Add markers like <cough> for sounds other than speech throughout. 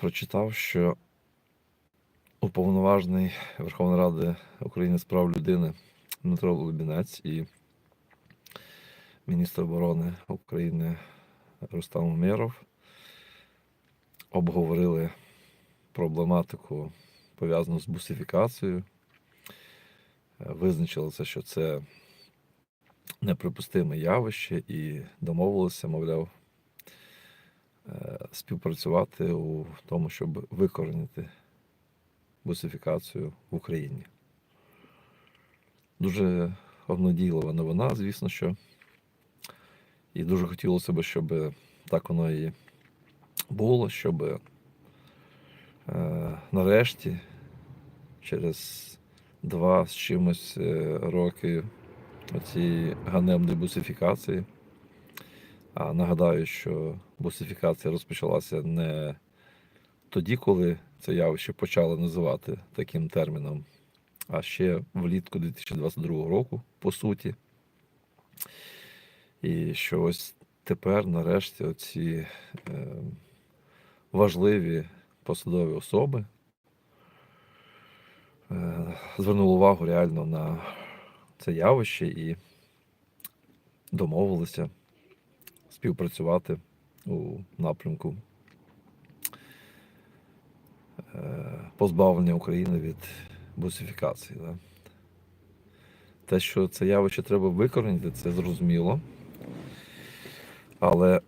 прочитав, що уповноважений Верховної Ради України з прав людини Дмитро Лубінець і міністр оборони України Рустам Умєров обговорили проблематику пов'язану з бусифікацією. Визначилося, що це неприпустиме явище, і домовилися, мовляв, співпрацювати у тому, щоб викоренити бусифікацію в Україні. Дуже обнадійлива новина, звісно, що. І дуже хотілося б, щоб так воно і було, щоб е, нарешті, через два з чимось е, роки цієї ганебної бусифікації. А нагадаю, що бусифікація розпочалася не тоді, коли це явище почали називати таким терміном, а ще влітку 2022 року, по суті. І що ось тепер, нарешті, оці е, важливі посадові особи е, звернули увагу реально на це явище і домовилися співпрацювати у напрямку е, позбавлення України від бусифікації. Да? Те, що це явище треба викорінити, це зрозуміло. Але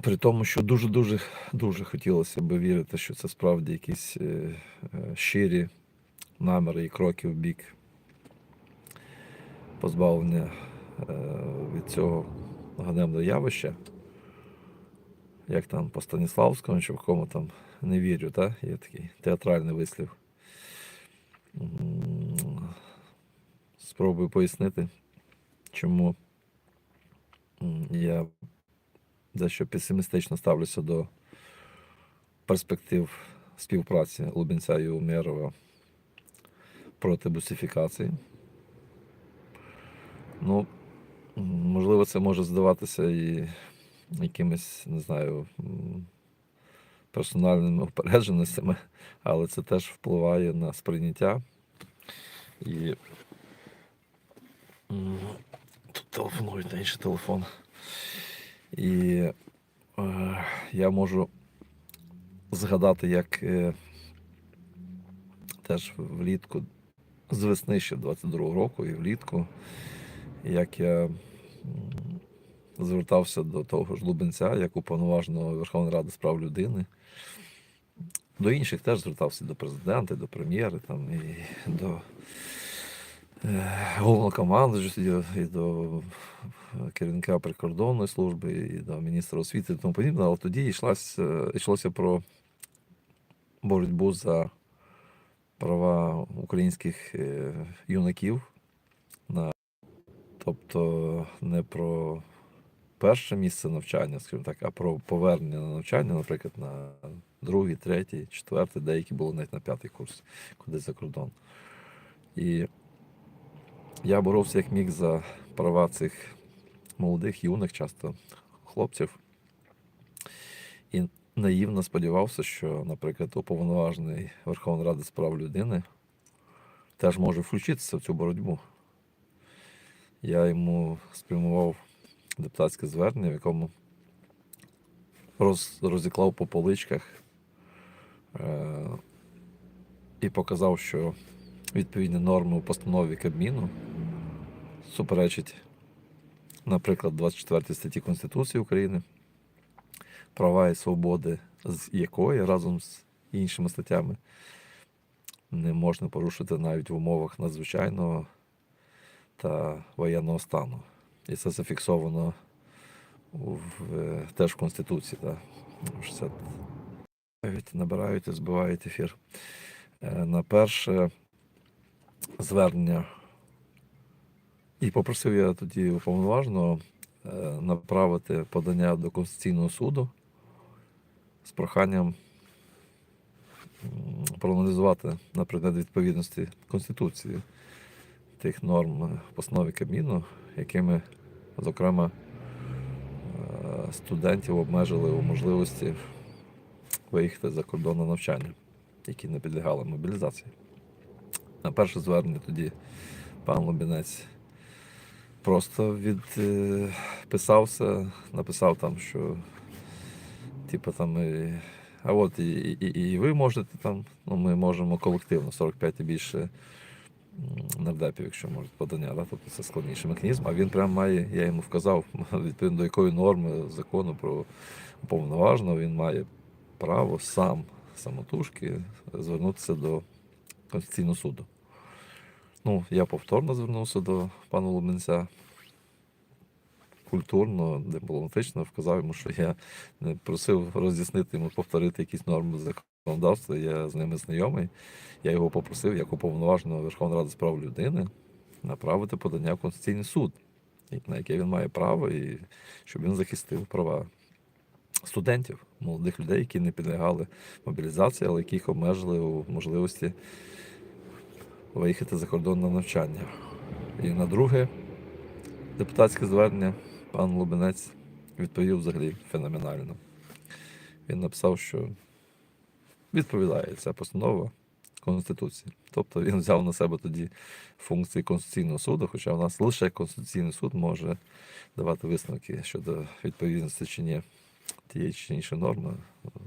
при тому, що дуже-дуже дуже хотілося б вірити, що це справді якісь е, е, щирі наміри і кроки в бік позбавлення від цього ганебного явища. Як там по Станіславському чи в кому там не вірю, та? є такий театральний вислів. Спробую пояснити, чому я дещо песимістично ставлюся до перспектив співпраці Лубенця і Умєрова проти бусифікації. Ну, можливо, це може здаватися і якимись, не знаю, персональними упередженостями, але це теж впливає на сприйняття. І тут телефонують на інший телефон. І е, я можу згадати, як е, теж влітку, з весни ще 22-го року і влітку, як я звертався до того ж Лубенця, як уповноваженого Верховної Ради з прав людини. До інших теж звертався до президента, до прем'єра, там, і до е, головнокомандуючого, і до керівника прикордонної служби, і до міністра освіти і тому подібне. Але тоді йшлося, йшлося про боротьбу за права українських е, юнаків, на, тобто не про перше місце навчання, скажімо так, а про повернення на навчання, наприклад, на другий, третій, четвертий, деякі були навіть на п'ятий курс, кудись за кордон. І я боровся як міг за права цих молодих, юних, часто хлопців. І наївно сподівався, що, наприклад, уповноважений Верховної Ради з прав людини теж може включитися в цю боротьбу. Я йому спрямував депутатське звернення, в якому роз, розіклав по поличках е, і показав, що відповідні норми у постанові Кабміну суперечить, наприклад, 24 статті Конституції України, права і свободи, з якої разом з іншими статтями не можна порушити навіть в умовах надзвичайного та воєнного стану. І це зафіксовано в, е, теж в Конституції. Да. 60. Набирають, і збивають ефір. Е, На перше звернення. І попросив я тоді уповноваженого е, направити подання до Конституційного суду з проханням проаналізувати, наприклад, відповідності Конституції тих норм в постанові Кабміну, якими, зокрема, е, студентів обмежили у можливості виїхати за кордон на навчання, які не підлягали мобілізації. На перше звернення тоді пан Лобінець просто відписався, написав там, що типу там. І, а от і, і, і ви можете там, ну ми можемо колективно 45 і більше нардепів, якщо можуть подання, да? тобто це складніший механізм. А він прям має, я йому вказав, <laughs> відповідно до якої норми закону про уповноваженого, він має право сам самотужки звернутися до Конституційного суду. Ну, я повторно звернувся до пана Лубенця. Культурно, дипломатично вказав йому, що я не просив роз'яснити йому, повторити якісь норми законодавства. Я з ними знайомий. Я його попросив, як уповноваженого Верховної Ради з прав людини, направити подання в Конституційний суд, на яке він має право, і щоб він захистив права студентів, молодих людей, які не підлягали мобілізації, але яких обмежили у можливості виїхати за кордон на навчання. І на друге депутатське звернення пан Лубенець відповів взагалі феноменально. Він написав, що відповідає ця постанова Конституції. Тобто він взяв на себе тоді функції Конституційного суду, хоча в нас лише Конституційний суд може давати висновки щодо відповідності чи ні тієї чи іншої норми,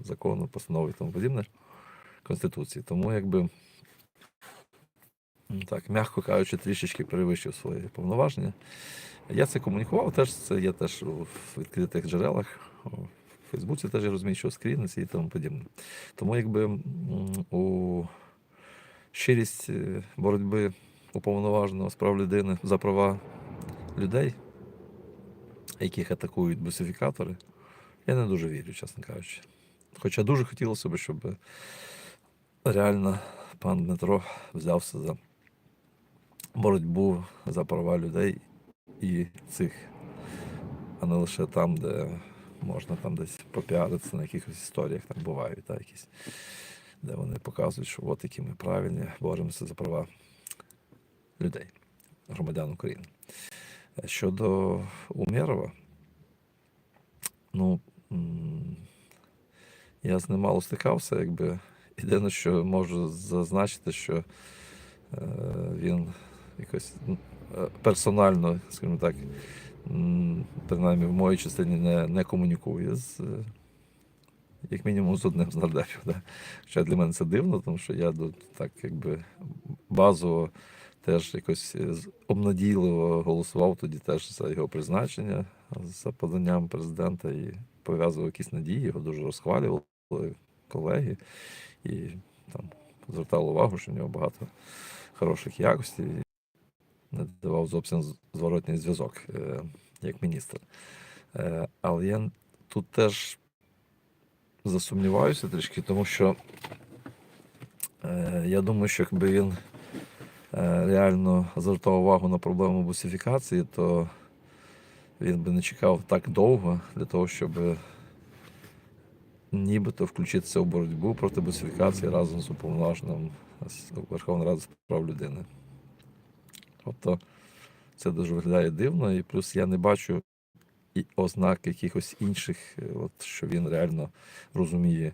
закону, постанови і тому подібне Конституції. Тому якби так, м'яко кажучи, трішечки перевищив свої повноваження. Я це комунікував, теж це є теж у відкритих джерелах. У Фейсбуці теж я розміщував скрінниці і тому подібне. Тому якби у щирість е, боротьби уповноваженого з прав людини за права людей, яких атакують бусифікатори, я не дуже вірю, чесно кажучи. Хоча дуже хотілося б, щоб реально пан Дмитро взявся за боротьбу за права людей і цих, а не лише там, де можна там десь попіаритися на якихось історіях, там бувають, та, якісь, де вони показують, що от які ми правильні, боремося за права людей, громадян України. Е, Щодо Умєрова, ну, я з ним мало стикався, якби. Єдине, що можу зазначити, що е, він якось е, персонально, скажімо так, принаймні в моїй частині не, не комунікує з, е, як мінімум, з одним з нардепів. Да? Хоча для мене це дивно, тому що я так якби базово теж якось е, обнадійливо голосував тоді теж за його призначення, за поданням президента і пов'язував якісь надії, його дуже розхвалювали колеги і там звертали увагу, що в нього багато хороших якостей. Не давав зовсім з- зворотній зв'язок е, як міністр. Е, але я тут теж засумніваюся трішки, тому що е, я думаю, що якби він реально звертав увагу на проблему бусифікації, то він би не чекав так довго для того, щоб нібито включитися у боротьбу проти бусифікації разом з уповноваженим з Верховної Ради з прав людини. Тобто це дуже виглядає дивно, і плюс я не бачу і ознак якихось інших, е, от, що він реально розуміє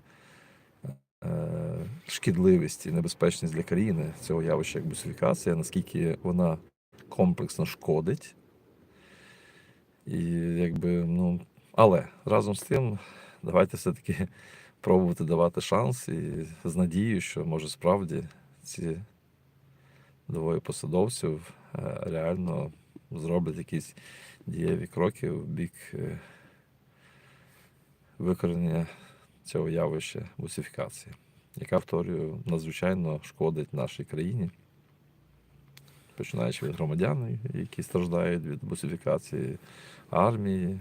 е, шкідливість і небезпечність для країни цього явища як бусифікація, наскільки вона комплексно шкодить. І якби, ну, але разом з тим, давайте все-таки пробувати давати шанс і з надією, що може справді ці двоє посадовців е, реально зроблять якісь дієві кроки в бік е, викорення цього явища русифікації, яка, повторюю, надзвичайно шкодить нашій країні, починаючи від громадян, які страждають від бусифікації армії,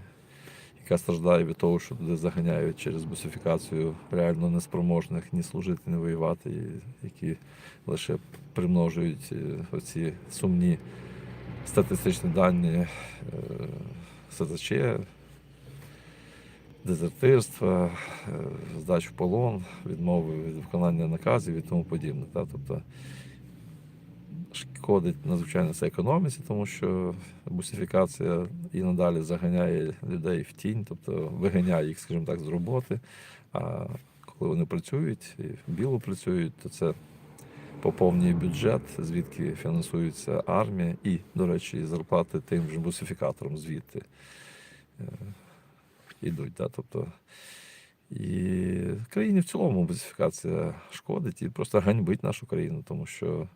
яка страждає від того, що туди заганяють через бусифікацію реально неспроможних ні служити, ні воювати, які лише примножують е, оці сумні статистичні дані е, СЗЧ, дезертирства, е, здач в полон, відмови від виконання наказів і тому подібне. Тобто шкодить надзвичайно це економіці, тому що бусифікація і надалі заганяє людей в тінь, тобто виганяє їх, скажімо так, з роботи. А коли вони працюють і в білу працюють, то це поповнює бюджет, звідки фінансується армія, і, до речі, зарплати тим же бусифікаторам звідти е, йдуть. Да? Тобто, і країні в цілому бусифікація шкодить і просто ганьбить нашу країну, тому що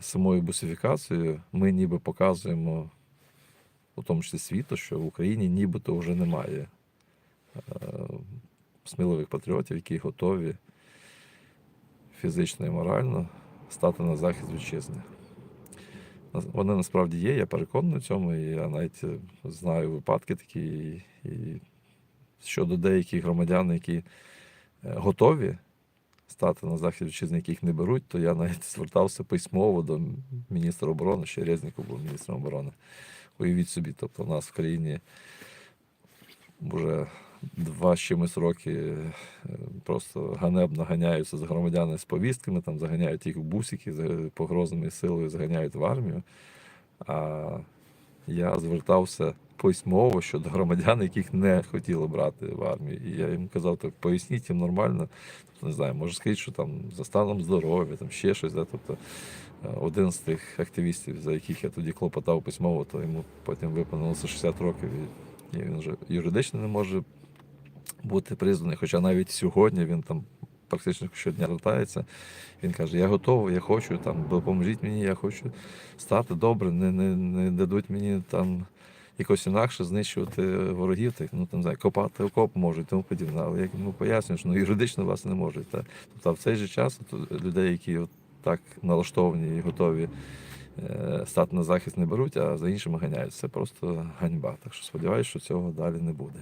самою бусифікацією ми ніби показуємо, у тому числі світу, що в Україні нібито вже немає е, сміливих патріотів, які готові фізично і морально стати на захист вітчизни. Вони насправді є, я переконаний в цьому, і я навіть е, знаю випадки такі, і, і щодо деяких громадян, які е, готові стати на захист вітчизни, яких не беруть, то я навіть звертався письмово до міністра оборони, ще Резніков був міністром оборони. Уявіть собі, тобто у нас в країні вже два з чимось роки е, просто ганебно ганяються за громадяни з повістками, там заганяють їх в бусики з погрозами силою, заганяють в армію. А я звертався письмово щодо громадян, яких не хотіли брати в армію. І я їм казав, так поясніть їм нормально. Не знаю, може сказати, що там за станом здоров'я, там ще щось. Да? Тобто, е, один з тих активістів, за яких я тоді клопотав письмово, то йому потім виповнилося 60 років, і, він вже юридично не може бути призваний. Хоча навіть сьогодні він там практично щодня звертається. Він каже: Я готовий, я хочу там, допоможіть мені, я хочу стати добре, не, не, не дадуть мені там якось інакше знищувати ворогів, так, ну там знає, копати окоп можуть, тому подібне. Але як йому пояснюю, що ну, юридично вас не можуть. Та. Тобто в цей же час от, людей, які от так налаштовані і готові е, стати на захист, не беруть, а за іншими ганяють. Це просто ганьба. Так що сподіваюся, що цього далі не буде.